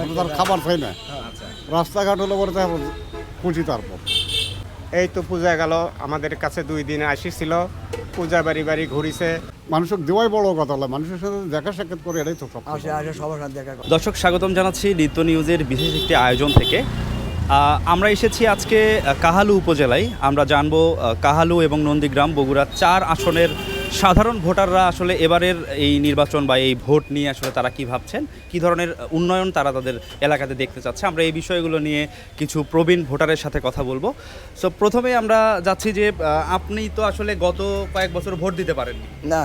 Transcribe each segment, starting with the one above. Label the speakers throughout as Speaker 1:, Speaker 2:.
Speaker 1: আমরা তার খাবার খাই না। রাস্তাঘাট হলে পরে তারপর খুঁজি তারপর
Speaker 2: এই তো পূজা গেল আমাদের কাছে দুই দিন আসিছিল পূজা বাড়ি বাড়ি ঘুরিছে।
Speaker 1: মানুষের দেওয়াই বড় কথা হলো মানুষের সাথে দেখা সাক্ষাৎ করে এটাই তো সব
Speaker 3: আসে আসে সবার সাথে দেখা
Speaker 4: দর্শক স্বাগতম জানাচ্ছি নিত্য নিউজের বিশেষ একটি আয়োজন থেকে। আমরা এসেছি আজকে কাহালু উপজেলায়। আমরা জানব কাহালু এবং নন্দীগ্রাম বগুড়া চার আসনের সাধারণ ভোটাররা আসলে এবারের এই নির্বাচন বা এই ভোট নিয়ে আসলে তারা কি ভাবছেন? কি ধরনের উন্নয়ন তারা তাদের এলাকাতে দেখতে চাচ্ছে? আমরা এই বিষয়গুলো নিয়ে কিছু প্রবীণ ভোটারের সাথে কথা বলব। সো প্রথমে আমরা যাচ্ছি যে আপনি তো আসলে গত কয়েক বছর ভোট দিতে পারেননি।
Speaker 3: না।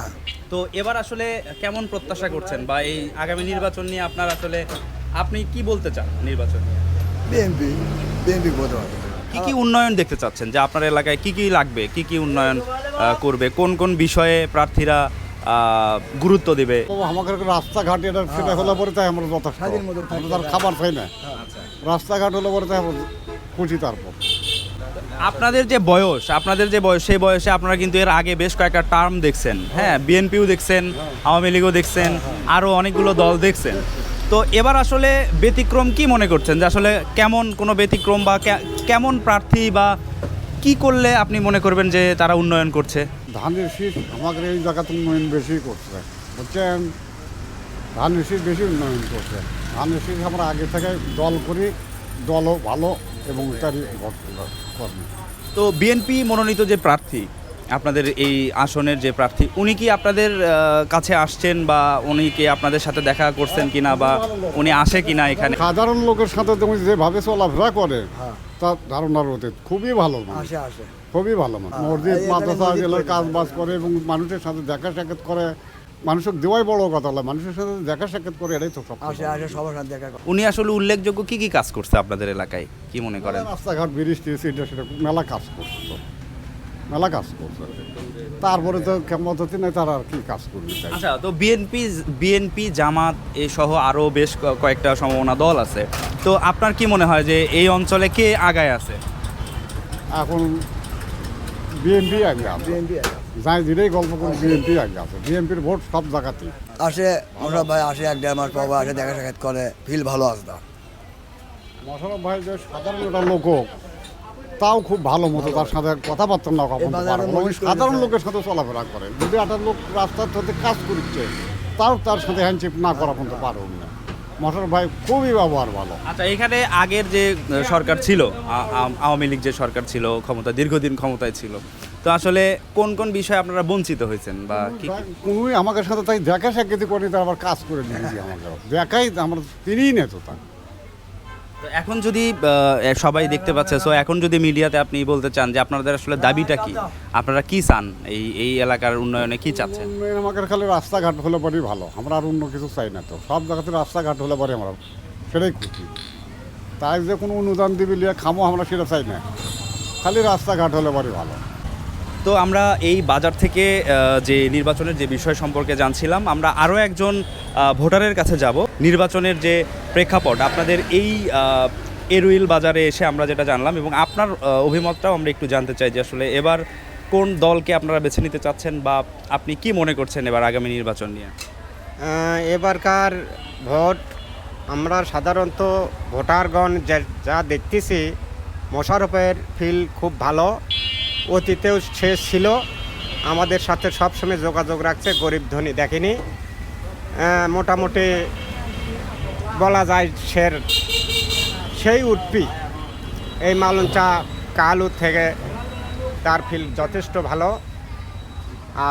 Speaker 4: তো এবার আসলে কেমন প্রত্যাশা করছেন বা এই আগামী নির্বাচন নিয়ে আপনার আসলে আপনি কি বলতে চান নির্বাচন নিয়ে?
Speaker 3: বিএনপি বিএনপি পারে
Speaker 4: কি কি উন্নয়ন দেখতে চাচ্ছেন? যে আপনার এলাকায় কি কি লাগবে কি কি উন্নয়ন করবে কোন কোন বিষয়ে প্রার্থীরা গুরুত্ব দেবে?
Speaker 1: আমাদের রাস্তাঘাট এটা সেটা হলে পরে তাই আমরা যথেষ্ট। তার খাবার খাই না। রাস্তাঘাট হলে পরে তাই আমরা খুঁজি তারপর।
Speaker 4: আপনাদের যে বয়স আপনাদের যে বয়স সেই বয়সে আপনারা কিন্তু এর আগে বেশ কয়েকটা টার্ম দেখছেন। হ্যাঁ বিএনপিও দেখছেন আওয়ামী লীগও দেখছেন আরও অনেকগুলো দল দেখছেন। তো এবার আসলে ব্যতিক্রম কি মনে করছেন? যে আসলে কেমন কোনো ব্যতিক্রম বা কেমন প্রার্থী বা কি করলে আপনি মনে করবেন যে তারা উন্নয়ন করছে?
Speaker 1: ধানের শীষ আমাদের এই জায়গাতে উন্নয়ন বেশি করছে। বুঝছেন? ধানের শীষ বেশি উন্নয়ন করছে। ধানের শীষ আমরা আগে থেকে দল করি দলও ভালো এবং তারই কর্মী।
Speaker 4: তো বিএনপি মনোনীত যে প্রার্থী আপনাদের এই আসনের যে প্রার্থী উনি কি আপনাদের কাছে আসছেন বা উনি কি আপনাদের সাথে দেখা করছেন কিনা বা উনি আসে কিনা এখানে?
Speaker 1: সাধারণ লোকের সাথে তুমি যেভাবে চলাফেরা করে তার ধারণার অতীত। খুবই ভালো
Speaker 3: আসে আসে।
Speaker 1: খুবই ভালো মানুষ।
Speaker 3: হ্যাঁ,
Speaker 1: মসজিদ মাদ্রাসা জেলার কাজ
Speaker 3: করে।
Speaker 1: বাজ করে এবং মানুষের সাথে দেখা সাক্ষাৎ করে। মানুষকে দেওয়াই বড় কথা হলো মানুষের সাথে দেখা সাক্ষাৎ করে এটাই তো সব
Speaker 3: আসে আসে সবার সাথে দেখা করে।
Speaker 4: উনি আসলে উল্লেখযোগ্য কি কি কাজ করছে আপনাদের এলাকায়? কি মনে করেন?
Speaker 1: রাস্তাঘাট ব্রিজ টিজ এটা সেটা মেলা কাজ করছে। মেলা কাজ করছে। তারপরে তো হতে নাই তারা আর কি কাজ করবে
Speaker 4: আচ্ছা তো বিএনপি বিএনপি জামাত এ সহ আরও বেশ কয়েকটা সম্ভাবনা দল আছে। তো আপনার কি মনে হয় যে এই অঞ্চলে কে আগায় আছে?
Speaker 1: এখন বিএনপি আগে আছে। যাই দিলেই গল্প করে বিএনপি আগে আছে। বিএনপির ভোট সব জায়গাতেই।
Speaker 3: আসে মোশারফ ভাই আসে এক দেড় মাস পর আসে দেখা সাক্ষাৎ করে ফিল ভালো আসে তার।
Speaker 1: মশারফ ভাই যে সাধারণ একটা লোক তাও খুব ভালো মতো তার সাথে কথাবার্তা না
Speaker 3: করে
Speaker 1: সাধারণ লোকের সাথে চলাফেরা করে। যদি একটা লোক রাস্তার সাথে কাজ করছে তাও তার সাথে হ্যান্ডশেক না করা পর্যন্ত পারব না মশারফ ভাই খুবই ব্যবহার ভালো।
Speaker 4: আচ্ছা এখানে আগের যে সরকার ছিল আওয়ামী লীগ যে সরকার ছিল ক্ষমতা দীর্ঘদিন ক্ষমতায় ছিল তো আসলে কোন কোন বিষয়ে আপনারা বঞ্চিত হয়েছেন বা কি কি-
Speaker 1: কোনোই আমাকে সাথে তাই দেখা সাক্ষাৎ করে তার আবার কাজ করে দিয়েছি আমাকে দেখাই আমরা তিনিই নেতো তার।
Speaker 4: এখন যদি সবাই দেখতে পাচ্ছে সো এখন যদি মিডিয়াতে আপনি বলতে চান যে আপনাদের আসলে দাবিটা কি, আপনারা কি চান? এই এই এলাকার উন্নয়নে কি চাচ্ছেন?
Speaker 1: আমাদের খালি রাস্তাঘাট হলে পরেই ভালো, আমরা আর অন্য কিছু চাই না তো। সব জায়গাতে রাস্তাঘাট হলে পরে আমরা, সেটাই খুশি তাই যে কোনো অনুদান দিবি লিয়ে খামো, আমরা সেটা চাই না। খালি রাস্তাঘাট হলে পরে ভালো।
Speaker 4: তো আমরা এই বাজার থেকে যে নির্বাচনের যে বিষয় সম্পর্কে জানছিলাম, আমরা আরও একজন ভোটারের কাছে যাব। নির্বাচনের যে প্রেক্ষাপট, আপনাদের এই এরুইল বাজারে এসে আমরা যেটা জানলাম এবং আপনার অভিমতটাও আমরা একটু জানতে চাই যে আসলে এবার কোন দলকে আপনারা বেছে নিতে চাচ্ছেন বা আপনি কি মনে করছেন এবার আগামী নির্বাচন নিয়ে?
Speaker 2: এবারকার ভোট, আমরা সাধারণত ভোটারগণ যা- দেখতেছি, মোশারফের ফিল খুব ভালো। অতীতেও সে ছিল। আমাদের সাথে সবসময় যোগাযোগ রাখছে, গরিব ধনী দেখেনি। মোটামুটি বলা যায় সের সেই উঠপি। এই মালঞ্চা কালু থেকে তার ফিল যথেষ্ট ভালো।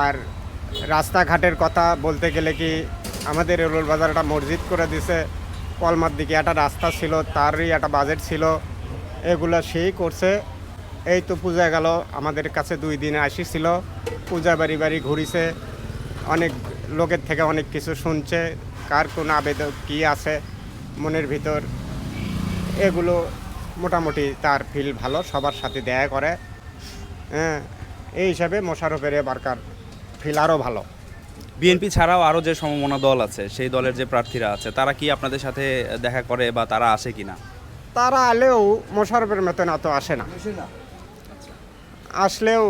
Speaker 2: আর রাস্তাঘাটের কথা বলতে গেলে কি, আমাদের রোল বাজার একটা মসজিদ করে দিছে। কলমার দিকে একটা রাস্তা ছিল, তারই একটা বাজেট ছিল। এগুলো সেই করছে। এই তো পূজা গেল। আমাদের কাছে দুই দিন আসিছিল। পূজা বাড়ি বাড়ি ঘুরিছে। অনেক লোকের থেকে অনেক কিছু শুনছে। কার কোন আবেদন কী আছে মনের ভিতর। এগুলো মোটামুটি তার ফিল ভালো সবার সাথে দেখা করে। হ্যাঁ এই হিসাবে মোশারফের এবারকার ফিল আরও ভালো।
Speaker 4: বিএনপি ছাড়াও আরও যে সমমনা দল আছে সেই দলের যে প্রার্থীরা আছে তারা কি আপনাদের সাথে দেখা করে বা তারা আসে কি না
Speaker 2: তারা আলেও মোশারফের মতন অত আসে না। আসলেও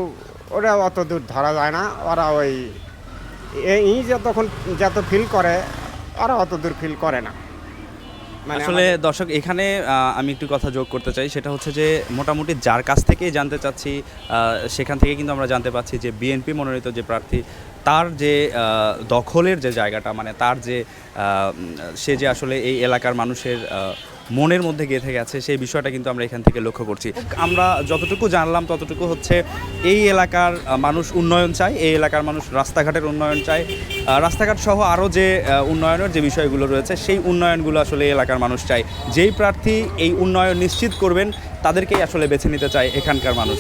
Speaker 2: ওরা অত দূর ধরা যায় না। ওরা ওই এই যতক্ষণ যত ফিল করে ওরা অত দূর ফিল করে না। মানে
Speaker 4: আসলে দর্শক এখানে আমি একটু কথা যোগ করতে চাই। সেটা হচ্ছে যে মোটামুটি যার কাছ থেকেই জানতে চাচ্ছি সেখান থেকে কিন্তু আমরা জানতে পাচ্ছি যে বিএনপি মনোনীত যে প্রার্থী তার যে দখলের যে জায়গাটা মানে তার যে সে যে আসলে এই এলাকার মানুষের মনের মধ্যে গেঁথে গেছে, সেই বিষয়টা কিন্তু আমরা এখান থেকে লক্ষ্য করছি। আমরা যতটুকু জানলাম, ততটুকু হচ্ছে এই এলাকার মানুষ উন্নয়ন চায়, এই এলাকার মানুষ রাস্তাঘাটের উন্নয়ন চায়। রাস্তাঘাট সহ আরও যে উন্নয়নের যে বিষয়গুলো রয়েছে, সেই উন্নয়নগুলো আসলে এলাকার মানুষ চায়। যেই প্রার্থী এই উন্নয়ন নিশ্চিত করবেন, তাদেরকেই আসলে বেছে নিতে চায় এখানকার মানুষ।